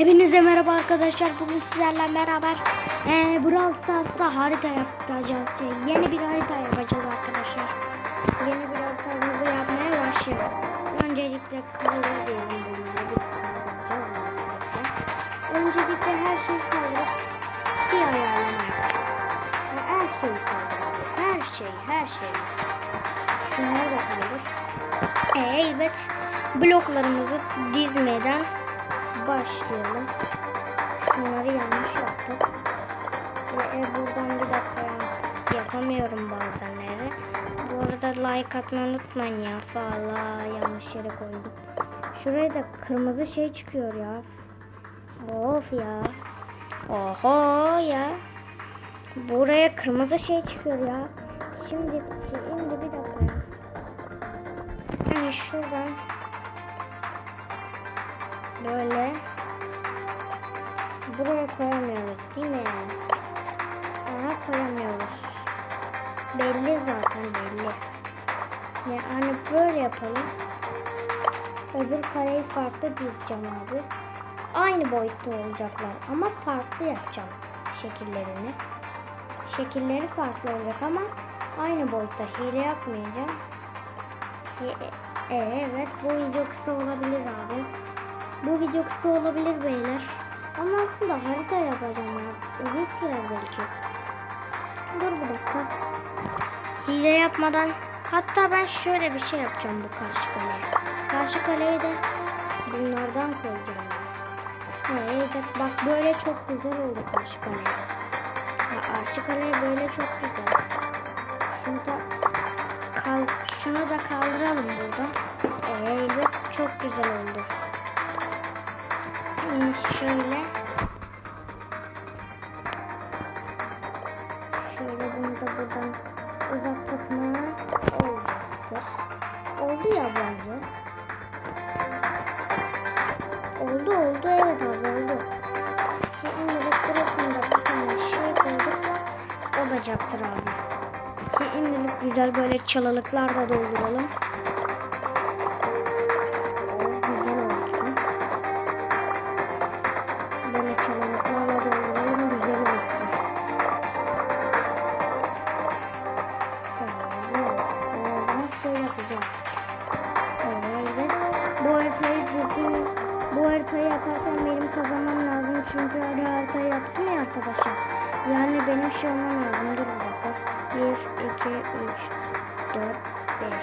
Hepinize merhaba arkadaşlar. Bugün sizlerle beraber ee, Brawl Stars'ta harita yapacağız. Şey, yeni bir harita yapacağız arkadaşlar. Yeni bir haritamızı yapmaya başlayalım. Öncelikle kaldır diyelim bunları. Öncelikle her şeyi kaldırıp bir ayarlama Her şeyi kaldıracağız. Her şey, her şey. Şunları da kaldır. Ee, evet. Bloklarımızı dizmeden başlayalım. Şunları yanlış yaptık. Ve e, buradan bir dakika ya. Yapamıyorum bazenleri. Bu arada like atmayı unutmayın ya. Valla yanlış yere koydum. Şuraya da kırmızı şey çıkıyor ya. Of ya. Oho ya. Buraya kırmızı şey çıkıyor ya. Şimdi, şimdi bir dakika ya. Yani şuradan böyle buraya koyamıyoruz değil mi? Aha koyamıyoruz. Belli zaten belli. Yani böyle yapalım. Öbür kareyi farklı dizeceğim abi. Aynı boyutta olacaklar ama farklı yapacağım şekillerini. Şekilleri farklı olacak ama aynı boyutta hile yapmayacağım. E, e, evet bu video kısa olabilir abi. Bu video kısa olabilir beyler. Ama aslında harita yapacağım ya. Uzun sürer belki. Dur bir dakika. Hile yapmadan hatta ben şöyle bir şey yapacağım bu karşı kaleye. Karşı kaleye de bunlardan koyacağım. Evet bak böyle çok güzel oldu karşı kaleye. Ya karşı kaleye böyle çok güzel. Şunu da kal şunu da kaldıralım buradan. Evet çok güzel oldu. Şöyle şöyle bunu da buradan uzak tutma olacaktır. Oldu ya bence. Oldu oldu evet abi oldu. Şimdi de sırasında bir tane şey koyduk. Olacaktır abi. Şimdilik güzel böyle çalılıklar da dolduralım. Haritayı yaparken benim kazanmam lazım çünkü öyle haritayı yaptım ya arkadaşlar. Yani benim şey olmam lazım. Dur bir dakika. 1, 2, 3, 4, 5.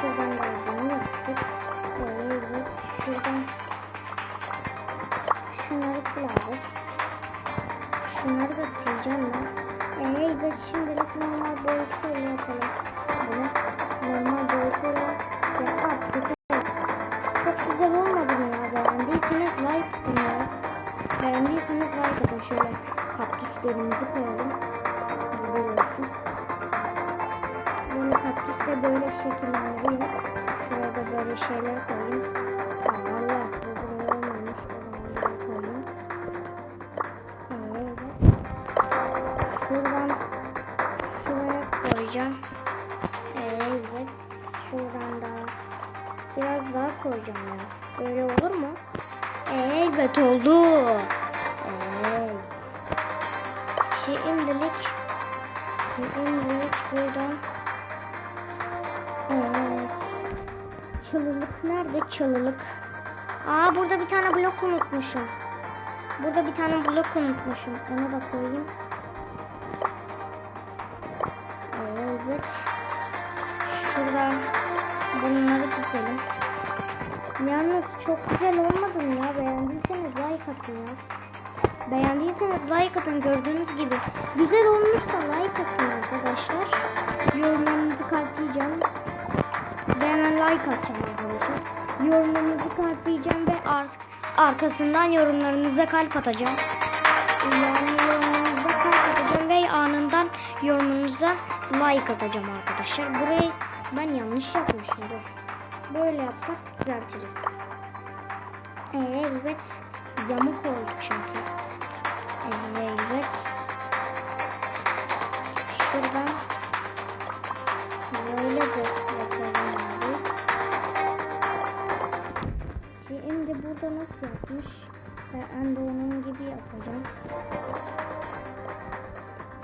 Şuradan da bunu yaptık. Evet. Şuradan şunları da sileceğim ben. Evet şimdilik normal boyutuyla yapalım. Bunu normal boyutuyla kaktüslerimizi koyalım. Güzel olsun. Böyle kaktüsle böyle şekillendireyim. Şuraya da böyle şeyler koyayım. Allah bu buraya olmamış. O bunu koyayım. Evet. Şuradan şuraya koyacağım. Evet. Şuradan da biraz daha koyacağım ya. Böyle olur mu? Evet oldu. Şimdilik şimdilik buradan Evet. Çalılık nerede çalılık? Aa burada bir tane blok unutmuşum. Burada bir tane blok unutmuşum. Onu da koyayım. Evet. Şuradan bunları dizelim. Yalnız çok güzel olmadı mı ya? Beğendiyseniz like atın ya. Beğendiyseniz like atın gördüğünüz gibi. Güzel olmuşsa like atın arkadaşlar. Yorumlarınızı kalpleyeceğim. Hemen like atacağım arkadaşlar. Yorumlarınızı kalpleyeceğim ve ar arkasından yorumlarınıza kalp atacağım. Yani yorumlarınıza kalp atacağım ve anından yorumunuza like atacağım arkadaşlar. Burayı ben yanlış yapmışım. Böyle yapsak düzeltiriz. Ee, evet. Yamuk oldu çünkü. Evet. Şuradan böyle de yapalım abi. burada nasıl yapmış? Ben de onun gibi yapacağım.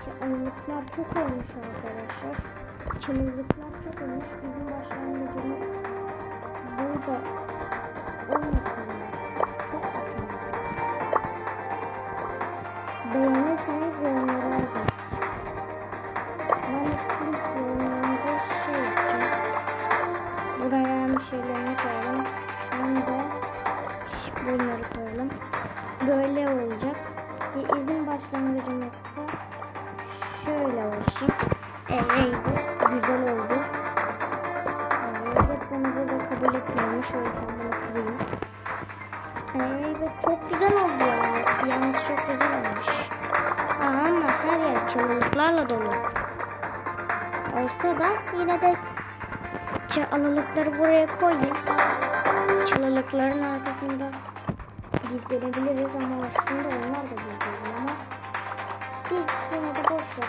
Çamurluklar çok olmuş arkadaşlar. Çamurluklar çok olmuş. Bizim başlangıcımız burada olmasın. Bunları koyalım. Böyle olacak. Ve izin başlangıcımız ise şöyle olsun. Evet, güzel oldu. Evet, bunu da kabul bunu sileyim. Evet, çok güzel oldu yani. Yalnız çok güzel olmuş. Aa, ama her yer çalılıklarla dolu. Olsa da yine de çalılıkları buraya koyayım. Çalılıkların arkasında gizlenebiliriz ama aslında onlar da gizlenir ama biz yine de boş ver.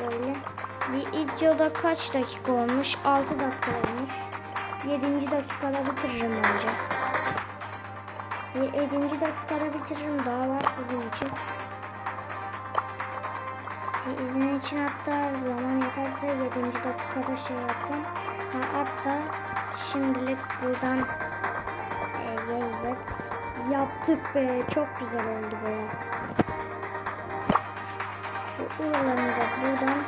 Böyle. Bir videoda kaç dakika olmuş? 6 dakika olmuş. 7. dakikada bitiririm bence. 7. dakikada bitiririm. Daha var sizin için. Sizin için hatta zaman yeterse 7. dakikada şey yapın. Ha, hatta şimdilik buradan e, evet yaptık be. Çok güzel oldu be. Şu uralarını da buradan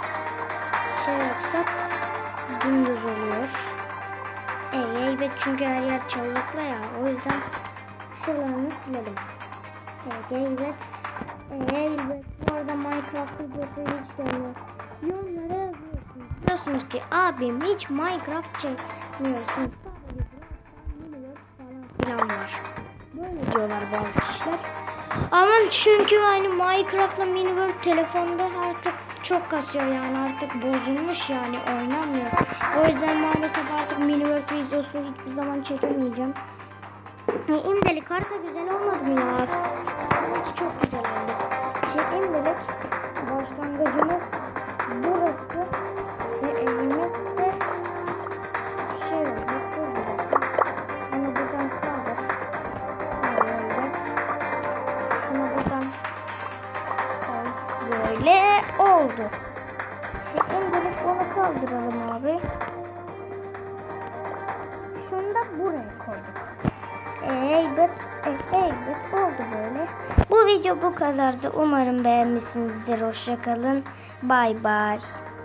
şey yapsak dümdüz oluyor. E, evet çünkü her yer çalılıkla ya. O yüzden şuralarını silelim. E, evet. E, evet. Bu arada Minecraft videosu hiç sevmiyor. Yorumlara yazıyorsunuz. Diyorsunuz ki abim hiç Minecraft çekmiyorsun. Falan var. Böyle diyorlar bazı kişiler. Ama çünkü hani Minecraft'la Miniworld telefonda artık çok kasıyor yani artık bozulmuş yani oynanmıyor. O yüzden maalesef artık Miniworld videosu hiçbir zaman çekemeyeceğim. E, imdelik harika güzel olmadı mı ya? Bence çok güzel oldu. Şey imdelik başlangıcımız burası ve evimiz de şey oldu. Bunu buradan kaldır. Böyle. Şunu buradan. Böyle oldu. Şey imdelik onu kaldıralım abi. Şunu da buraya koyduk. Elbet, elbet oldu böyle. Bu video bu kadardı. Umarım beğenmişsinizdir. Hoşçakalın. Bay bay.